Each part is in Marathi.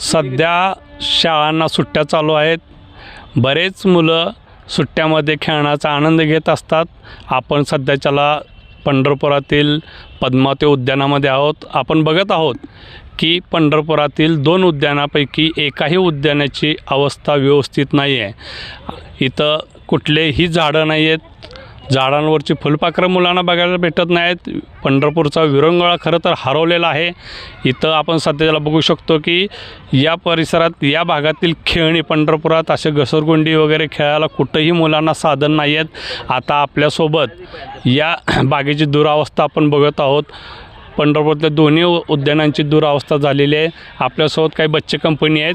सध्या शाळांना सुट्ट्या चालू आहेत. बरेच मुलं सुट्ट्यामध्ये खेळण्याचा आनंद घेत असतात. आपण सध्याच्याला पंढरपुरातील पद्मावती उद्यानामध्ये आहोत. आपण बघत आहोत की पंढरपुरातील दोन उद्यानापैकी एकाही उद्यानाची अवस्था व्यवस्थित नाही आहे इथं कुठलेही झाडं नाही आहेत झाडांवरची फुलपाखरं मुलांना बघायला भेटत नाहीत. पंढरपूरचा विरंगुळा खरं तर हरवलेला आहे. इथं आपण सध्याला बघू शकतो की या परिसरात या भागातील खेळणी पंढरपुरात असे घसरगुंडी वगैरे खेळायला कुठंही मुलांना साधन नाही आहेत आता आपल्यासोबत या बागेची दुरावस्था आपण बघत आहोत. पंढरपूरच्या दोन्ही उद्यानांची दुरावस्था झालेली आहे. आपल्यासोबत काही बच्चे कंपनी आहेत.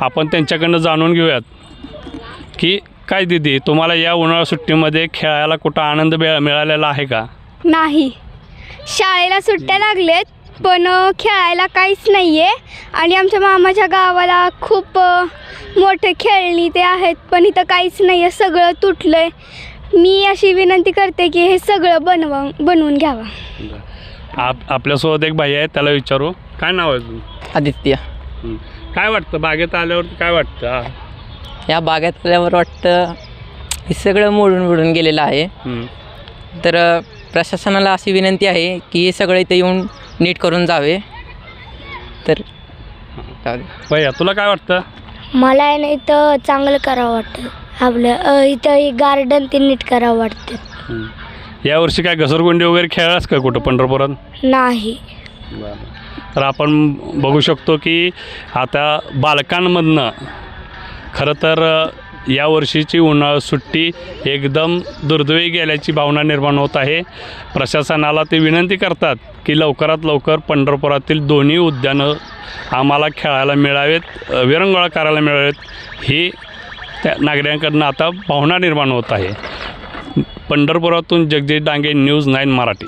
आपण त्यांच्याकडनं जाणून घेऊयात. की काय दिदी तुम्हाला या उन्हाळा सुट्टीमध्ये खेळायला कुठं आनंद मिळा मिळालेला आहे का? नाही. शाळेला सुट्ट्या लागलेत पण अ, खेळायला काहीच नाही आहे आणि आमच्या मामाच्या गावाला खूप अ, मोठे खेळणी ते आहेत पण इथं काहीच नाही आहे सगळं तुटलं आहे मी अशी विनंती करते की हे सगळं बनवा बनवून घ्यावं. आप आपल्यासोबत एक भाई आहे त्याला विचारू. काय नाव आहे तुझं? आदित्य. हं. काय वाटतं? बागेत आल्यावर काय वाटतं. या बागेत आल्यावर वाटतं हे सगळं मोडून मोडून गेलेलं आहे. हं. तर प्रशासनाला अशी विनंती आहे की हे सगळं इथे येऊन नीट करून जावे. तर. भैया तुला काय वाटतं? मला आहे ना इथं चांगलं करावं वाटतं. आपलं इथं गार्डन ते नीट करावं वाटतं. हं. यावर्षी काय घसरगुंडी वगैरे खेळलास का कुठं पंढरपुरात? नाही. तर आपण बघू शकतो की आता बालकांमधनं खरं तर यावर्षीची या वर्षीची उन्हाळा सुट्टी एकदम दुर्दैवी गेल्याची भावना निर्माण होत आहे. प्रशासनाला ते विनंती करतात की लवकरात लवकर पंढरपुरातील दोन्ही उद्यानं आम्हाला खेळायला मिळावेत विरंगोळा विरंगुळा करायला मिळावेत. ही त्या नागरिकांकडनं आता भावना निर्माण होत आहे. पंढरपुरातून जगदीश डांगे न्यूज नाईन मराठी.